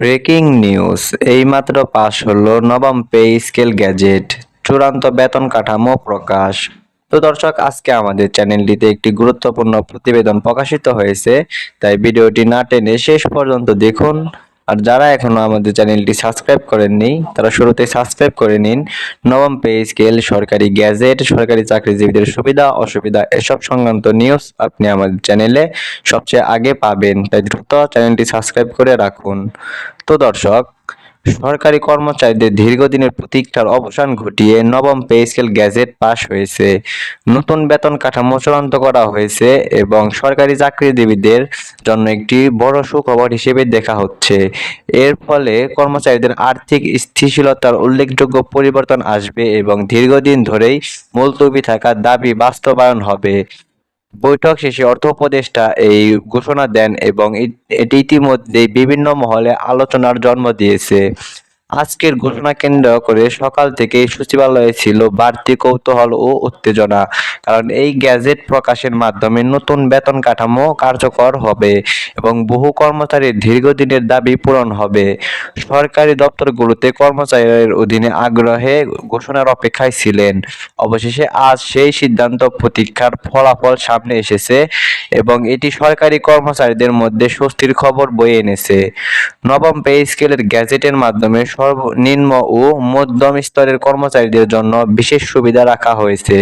Breaking news. এইমাত্র পাশ হলো নবম পে স্কেল গ্যাজেট। চূড়ান্ত বেতন কাঠামো প্রকাশ। তো দর্শক, আজকে আমাদের চ্যানেলটিতে একটি গুরুত্বপূর্ণ প্রতিবেদন প্রকাশিত হয়েছে। তাই ভিডিওটি না টেনে শেষ পর্যন্ত দেখুন। আর যারা এখনও আমাদের চ্যানেলটি সাবস্ক্রাইব করেননি, তারা শুরুতে সাবস্ক্রাইব করে নিন। নবম পে স্কেল সরকারি গ্যাজেট, সরকারি চাকরিজীবীদের সুবিধা, অসুবিধা, এসব সংক্রান্ত নিউজ আপনি আমাদের চ্যানেলে সবচেয়ে আগে পাবেন। তাই দ্রুত চ্যানেলটি সাবস্ক্রাইব করে রাখুন। তো দর্শক সরকারি কর্মচারীদের দীর্ঘদিনের প্রতীক্ষার অবসান ঘটিয়ে নবম পে স্কেল গ্যাজেট পাশ হয়েছে। নতুন বেতন কাঠামো চূড়ান্ত করা হয়েছে এবং সরকারি চাকরিজীবীদের জন্য একটি বড় সুখবর হিসেবে দেখা হচ্ছে। এর ফলে কর্মচারীদের আর্থিক স্থিতিশীলতার উল্লেখযোগ্য পরিবর্তন আসবে এবং দীর্ঘদিন ধরেই মুলতবি থাকা দাবি বাস্তবায়ন হবে। বৈঠক শেষে অর্থ উপদেষ্টা এই ঘোষণা দেন এবং এটি ইতিমধ্যে বিভিন্ন মহলে আলোচনার জন্ম দিয়েছে। আজকের ঘোষণা কেন্দ্র করে সকাল থেকেই সচিবালয়ে ছিল বাড়তি কৌতূহল ও উত্তেজনা, কারণ এই গ্যাজেট প্রকাশের মাধ্যমে নতুন বেতন কাঠামো কার্যকর হবে এবং বহু কর্মচারীর দীর্ঘদিনের দাবি পূরণ হবে। সরকারি দপ্তরগুলোতে কর্মচারীদের অধীনে আগ্রহে ঘোষণার অপেক্ষায় ছিলেন। অবশেষে আজ সেই সিদ্ধান্ত প্রতীক্ষার ফলাফল সামনে এসেছে এবং এটি সরকারি কর্মচারীদের মধ্যে স্বস্তির খবর বয়ে এনেছে। নবম পে স্কেলের গ্যাজেটের মাধ্যমে সর্বনিম্ন ও মধ্যম স্তরের কর্মচারীদের জন্য বিশেষ সুবিধা রাখা হয়েছে।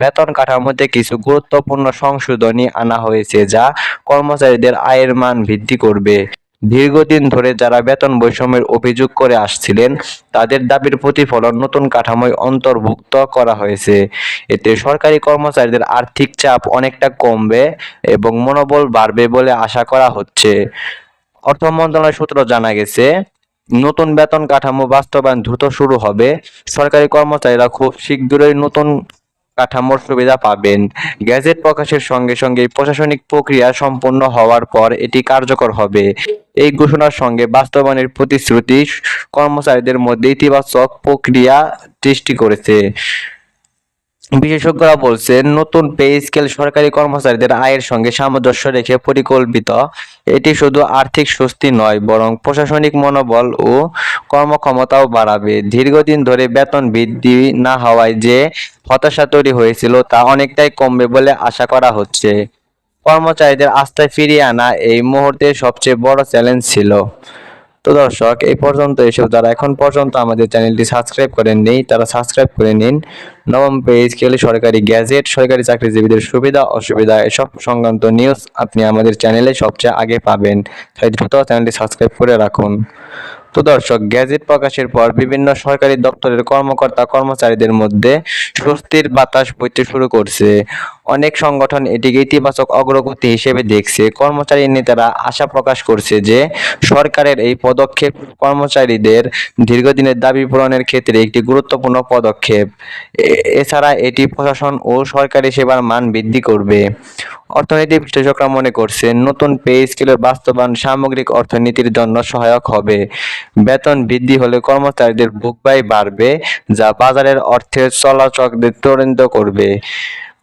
বেতন কাঠামোতে কিছু গুরুত্বপূর্ণ সংশোধনী আনা হয়েছে যা কর্মচারীদের আয়ের মান বৃদ্ধি করবে। দীর্ঘদিন ধরে যারা বেতন বৈষম্যের অভিযোগ করে আসছিলেন, তাদের দাবির প্রতিফলন নতুন কাঠামোয় অন্তর্ভুক্ত করা হয়েছে। এতে সরকারি কর্মচারীদের আর্থিক চাপ অনেকটা কমবে এবং মনোবল বাড়বে বলে আশা করা হচ্ছে। অর্থ মন্ত্রণালয় সূত্র জানা গেছে নতুন বেতন কাঠামো বাস্তবায়ন দ্রুত শুরু হবে। সরকারি কর্মচারীরা খুব শীঘ্রই নতুন কাঠামোর সুবিধা পাবেন। গ্যাজেট প্রকাশের সঙ্গে সঙ্গে প্রশাসনিক প্রক্রিয়া সম্পন্ন হওয়ার পর এটি কার্যকর হবে। এই ঘোষণার সঙ্গে বাস্তবায়নের প্রতিশ্রুতি কর্মচারীদের মধ্যে ইতিবাচক প্রক্রিয়া সৃষ্টি করেছে। বিশেষজ্ঞরা বলছেন, নতুন পে স্কেল সরকারি কর্মচারীদের আয়ের সঙ্গে সামঞ্জস্য রেখে পরিকল্পিত। এটি শুধু আর্থিক স্বস্তি নয়, বরং প্রশাসনিক মনোবল ও কর্মক্ষমতাও বাড়াবে। দীর্ঘদিন ধরে বেতন বৃদ্ধি না হওয়ায় যে হতাশা তৈরি হয়েছিল তা অনেকটাই কমবে বলে আশা করা হচ্ছে। কর্মচারীদের আস্থায় ফিরিয়ে আনা এই মুহূর্তে সবচেয়ে বড় চ্যালেঞ্জ ছিল। তো দর্শক, এই পর্যন্ত এসব যারা এখন পর্যন্ত আমাদের চ্যানেলটি সাবস্ক্রাইব করেননি, তারা সাবস্ক্রাইব করে নিন। নবম পে স্কেল সরকারি গ্যাজেট, সরকারি চাকরিজীবীদের সুবিধা, অসুবিধা, এসব সংক্রান্ত নিউজ আপনি আমাদের চ্যানেলে সবচেয়ে আগে পাবেন। তাই দ্রুত চ্যানেলটি সাবস্ক্রাইব করে রাখুন। তো দর্শক, গ্যাজেট প্রকাশের পর বিভিন্ন সরকারি দপ্তরের কর্মকর্তা কর্মচারীদের মধ্যে স্বস্তির বাতাস বইতে শুরু করছে। অনেক সংগঠন এটিকে ইতিবাচক অগ্রগতি হিসেবে দেখছে। কর্মচারী নেতারা আশা প্রকাশ করছে যে, সরকারের এই পদক্ষেপ কর্মচারীদের দীর্ঘদিনের দাবি পূরণের ক্ষেত্রে একটি গুরুত্বপূর্ণ পদক্ষেপ। এছাড়া এটি প্রশাসন ও সরকারি সেবার মান বৃদ্ধি করবে। অর্থনীতি বিশ্লেষকরা মনে করছে নতুন পে স্কেলের বাস্তবায়ন সামগ্রিক অর্থনীতির জন্য সহায়ক হবে। বেতন বৃদ্ধি হলে কর্মচারীদের ভোগ ব্যয় বাড়বে, যা বাজারের অর্থের চলাচলকে ত্বরান্বিত করবে।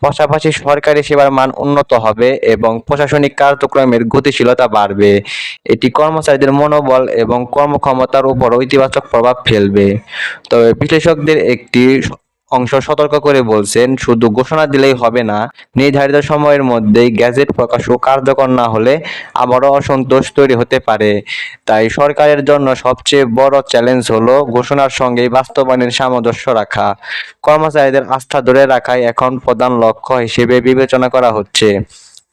পাশাপাশি সরকারি সেবার মান উন্নত হবে এবং প্রশাসনিক কার্যক্রমের গতিশীলতা বাড়বে। এটি কর্মচারীদের মনোবল এবং কর্মক্ষমতার উপরও ইতিবাচক প্রভাব ফেলবে। তবে বিশ্লেষকদের একটি অংশ সতর্ক করে বলছেন, শুধু ঘোষণা দিলেই হবে না, নির্ধারিত সময়ের মধ্যেই গ্যাজেট প্রকাশ ও কার্যকর না হলে আবারও অসন্তোষ তৈরি হতে পারে। তাই সরকারের জন্য সবচেয়ে বড় চ্যালেঞ্জ হলো ঘোষণার সঙ্গে বাস্তবায়নের সামঞ্জস্য রাখা। কর্মচারীদের আস্থা ধরে রাখাই এখন প্রধান লক্ষ্য হিসেবে বিবেচনা করা হচ্ছে।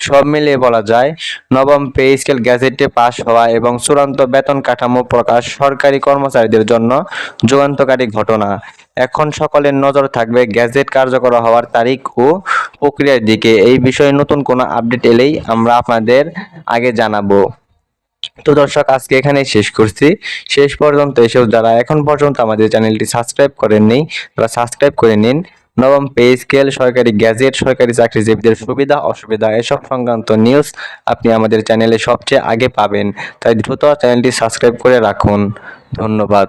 সব মিলিয়ে বলা যায়, নবম পে স্কেল গ্যাজেটে পাশ হওয়া এবং চূড়ান্ত বেতন কাঠামো প্রকাশ সরকারি কর্মচারীদের জন্য যুগান্তকারী ঘটনা। এখন সকলের নজর থাকবে গ্যাজেট কার্যকর হওয়ার তারিখ ও প্রক্রিয়ার দিকে। এই বিষয়ে নতুন কোনো আপডেট এলেই আমরা আপনাদের আগে জানাব। তো দর্শক, আজকে এখানেই শেষ করছি। শেষ পর্যন্ত এসেও যারা এখন পর্যন্ত আমাদের চ্যানেলটি সাবস্ক্রাইব করেননি, তারা সাবস্ক্রাইব করে নিন। নবম পে স্কেল সরকারি গ্যাজেট সরকারি চাকরিজীবীদের সুবিধা, অসুবিধা, এসব সংক্রান্ত নিউজ আপনি আমাদের চ্যানেলে সবচেয়ে আগে পাবেন। তাই দ্রুত চ্যানেলটি সাবস্ক্রাইব করে রাখুন। ধন্যবাদ।